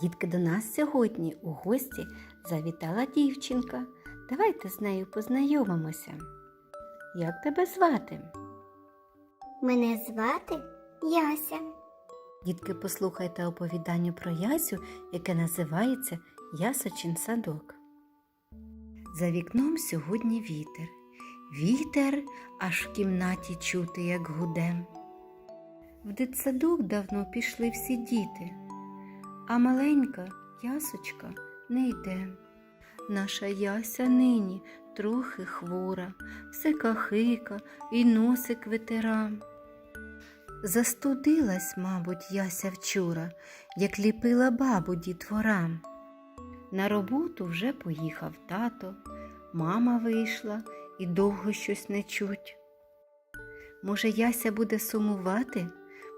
Дітки до нас сьогодні у гості завітала дівчинка. Давайте з нею познайомимося. Як тебе звати? Мене звати Яся. Дітки, послухайте оповідання про Ясю, яке називається Ясочин садок. За вікном сьогодні вітер. Вітер аж в кімнаті чути, як гуде. В дитсадок давно пішли всі діти, а маленька ясочка не йде. Наша яся нині трохи хвора, все кахика і носик витира. Застудилась, мабуть, яся вчора, як ліпила бабу дітвора. На роботу вже поїхав тато, мама вийшла і довго щось не чуть. Може, яся буде сумувати,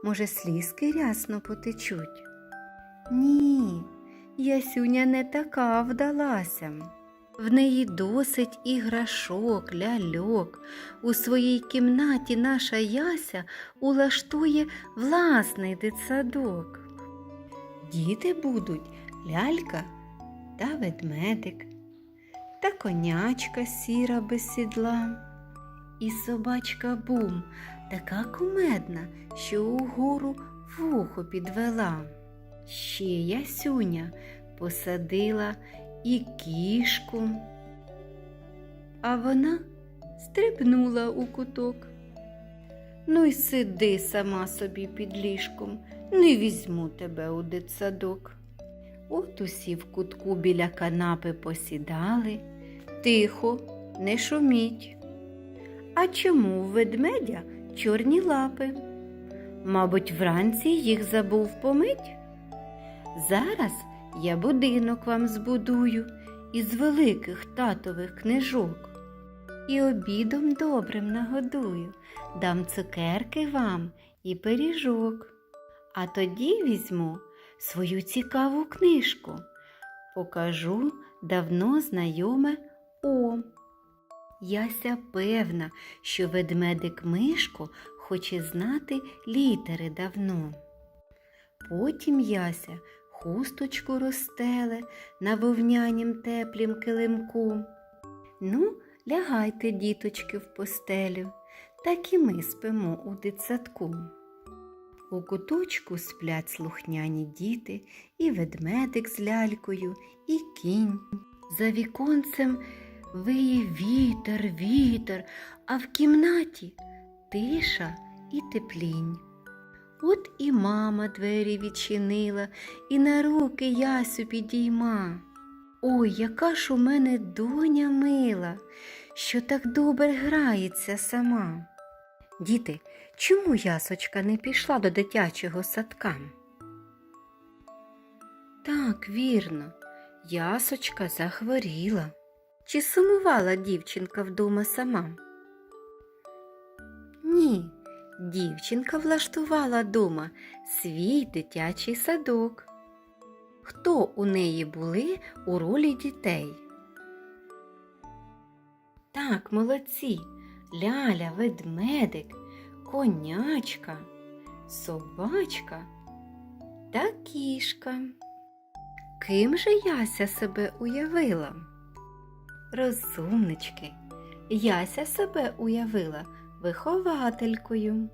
може, слізки рясно потечуть. Ні, ясюня не така вдалася. В неї досить іграшок, ляльок. У своїй кімнаті наша яся улаштує власний дитсадок. Діти будуть лялька та ведмедик, та конячка сіра без сідла, і собачка бум, така кумедна, що угору вухо підвела. Ще ясюня посадила і кішку, а вона стрибнула у куток. Ну й сиди сама собі під ліжком, не візьму тебе у дитсадок. От усі в кутку біля канапи посідали, тихо, не шуміть. А чому у ведмедя чорні лапи? Мабуть, вранці їх забув помить? Зараз я будинок вам збудую із великих татових книжок. І обідом добрим нагодую, дам цукерки вам і пиріжок. А тоді візьму свою цікаву книжку, покажу давно знайоме О. Яся певна, що ведмедик Мишко хоче знати літери давно. Потім Яся хусточку розстеле на вовнянім теплім килимку. Ну, лягайте, діточки, в постелю, так і ми спимо у дитсадку. У куточку сплять слухняні діти, і ведмедик з лялькою, і кінь. За віконцем виє вітер, вітер, а в кімнаті тиша і теплінь. От і мама двері відчинила і на руки Ясю підійма. Ой, яка ж у мене доня мила, що так добре грається сама. Діти, чому ясочка не пішла до дитячого садка? Так, вірно, ясочка захворіла. Чи сумувала дівчинка вдома сама? Ні, дівчинка влаштувала дома свій дитячий садок. Хто у неї були у ролі дітей? Так, молодці, ляля, ведмедик, конячка, собачка та кішка. Ким же Яся себе уявила? Розумнички, Яся себе уявила вихователькою.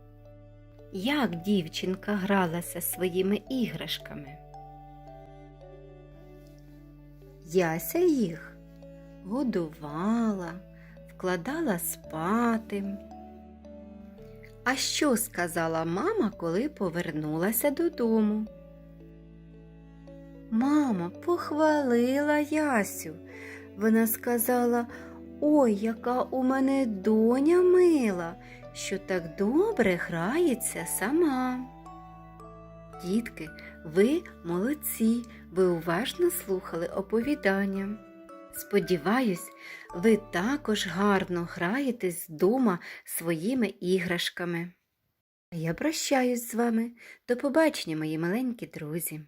Як дівчинка гралася своїми іграшками? Яся їх годувала, вкладала спати. А що сказала мама, коли повернулася додому? Мама похвалила Ясю. Вона сказала, ой, яка у мене доня мила, що так добре грається сама. Дітки, ви молодці, ви уважно слухали оповідання. Сподіваюсь, ви також гарно граєтесь вдома своїми іграшками. А я прощаюсь з вами. До побачення, мої маленькі друзі.